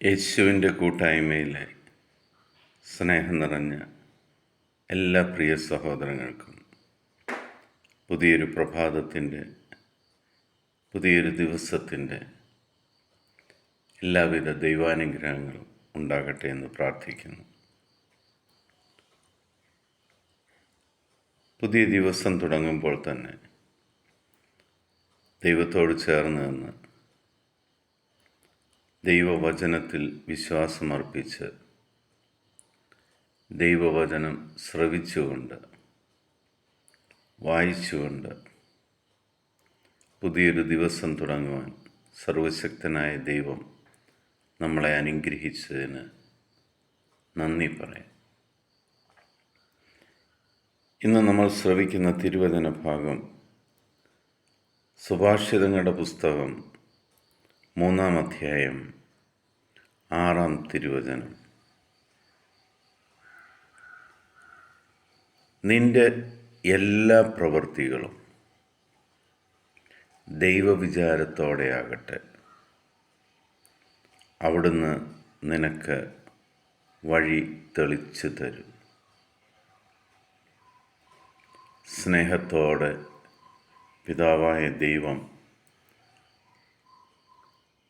യേശുവിന്റെ കൂട്ടായ്മയിലെ സ്നേഹം നിറഞ്ഞ എല്ലാ പ്രിയ സഹോദരങ്ങൾക്കും പുതിയൊരു പ്രഭാതത്തിന്റെ പുതിയൊരു ദിവസത്തിന്റെ എല്ലാവിധ ദൈവാനുഗ്രഹങ്ങളും ഉണ്ടാകട്ടെ എന്ന് പ്രാർത്ഥിക്കുന്നു. പുതിയ ദിവസം തുടങ്ങുമ്പോൾ തന്നെ ദൈവത്തോട് ചേർന്ന് നിന്ന് ദൈവവചനത്തിൽ വിശ്വാസമർപ്പിച്ച് ദൈവവചനം ശ്രവിച്ചുകൊണ്ട് വായിച്ചുകൊണ്ട് പുതിയൊരു ദിവസം തുടങ്ങുവാൻ സർവശക്തനായ ദൈവം നമ്മളെ അനുഗ്രഹിച്ചതിന് നന്ദി പറയാം. ഇന്ന് നമ്മൾ ശ്രവിക്കുന്ന തിരുവചന ഭാഗം സുഭാഷിതങ്ങളുടെ പുസ്തകം മൂന്നാം അധ്യായം ആറാം തിരുവചനം. നിന്റെ എല്ലാ പ്രവൃത്തികളും ദൈവവിചാരത്തോടെയാകട്ടെ. അവിടുന്ന് നിനക്ക് വഴി തെളിച്ചു തരും. സ്നേഹത്തോടെ പിതാവായ ദൈവം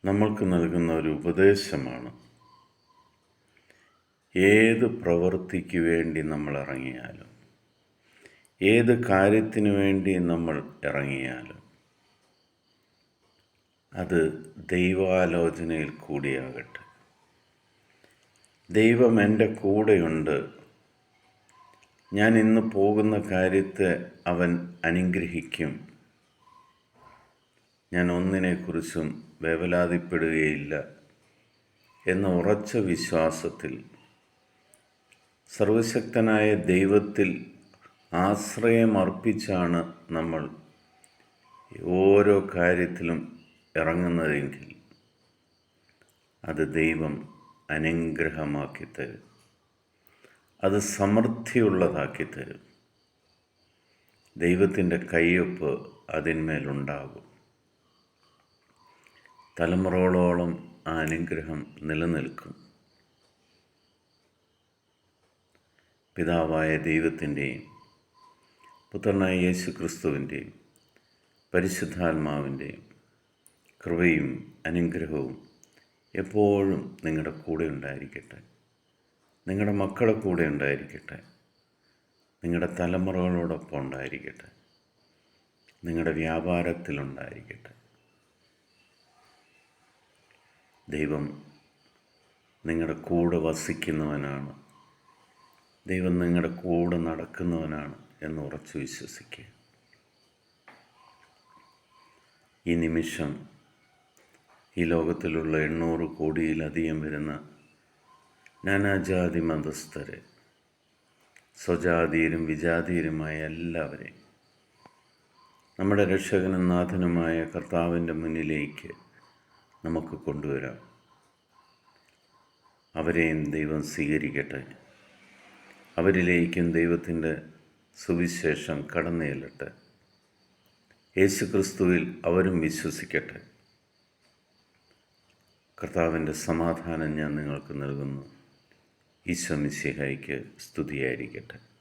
നമ്മൾക്ക് നൽകുന്ന ഒരു ഉപദേശമാണ്. ഏത് പ്രവൃത്തിക്ക് വേണ്ടി നമ്മൾ ഇറങ്ങിയാലും ഏത് കാര്യത്തിന് വേണ്ടി നമ്മൾ ഇറങ്ങിയാലും അത് ദൈവാലോചനയിൽ കൂടിയാകട്ടെ. ദൈവം എന്റെ കൂടെയുണ്ട്. ഞാൻ ഇന്ന് പോകുന്ന കാര്യത്തെ അവൻ അനുഗ്രഹിക്കും. ഞാൻ ഒന്നിനെക്കുറിച്ചും വേവലാതിപ്പെടുകയില്ല എന്ന ഉറച്ച വിശ്വാസത്തിൽ സർവശക്തനായ ദൈവത്തിൽ ആശ്രയമർപ്പിച്ചാണ് നമ്മൾ ഓരോ കാര്യത്തിലും ഇറങ്ങുന്നതെങ്കിൽ അത് ദൈവം അനുഗ്രഹമാക്കി തരും അത് സമൃദ്ധിയുള്ളതാക്കി തരും ദൈവത്തിന്റെ കയ്യൊപ്പ് അതിന്മേലുണ്ടാകും. തലമുറകളോളം ആ അനുഗ്രഹം നിലനിൽക്കും. പിതാവായ ദൈവത്തിന്റെയും പുത്രനായ യേശു ക്രിസ്തുവിന്റെയും പരിശുദ്ധാത്മാവിന്റെയും കൃപയും അനുഗ്രഹവും എപ്പോഴും നിങ്ങളുടെ കൂടെ ഉണ്ടായിരിക്കട്ടെ. നിങ്ങളുടെ മക്കളെ കൂടെ ഉണ്ടായിരിക്കട്ടെ. നിങ്ങളുടെ തലമുറകളോടൊപ്പം ഉണ്ടായിരിക്കട്ടെ. നിങ്ങളുടെ വ്യാപാരത്തിലുണ്ടായിരിക്കട്ടെ. ദൈവം നിങ്ങളുടെ കൂടെ വസിക്കുന്നവനാണ്. ദൈവം നിങ്ങളുടെ കൂടെ നടക്കുന്നവനാണ് എന്ന് ഉറച്ചു വിശ്വസിക്കുക. ഈ നിമിഷം ഈ ലോകത്തിലുള്ള എണ്ണൂറ് കോടിയിലധികം വരുന്ന നാനാജാതി മതസ്ഥരെ സ്വജാതിയിലും വിജാതിയിലുമായ എല്ലാവരെയും നമ്മുടെ രക്ഷകനും നാഥനുമായ കർത്താവിന്റെ മുന്നിലേക്ക് നമുക്ക് കൊണ്ടുവരാം. അവരെയും ദൈവം സ്വീകരിക്കട്ടെ. അവരിലേക്കും ദൈവത്തിന്റെ സുവിശേഷം കടന്നു ചെല്ലട്ടെ യേശു ക്രിസ്തുവിൽ അവരും വിശ്വസിക്കട്ടെ. കർത്താവിന്റെ സമാധാനം ഞാൻ നിങ്ങൾക്ക് നൽകുന്നു. ഈശ്വമിസിഹായിക്ക് സ്തുതിയായിരിക്കട്ടെ.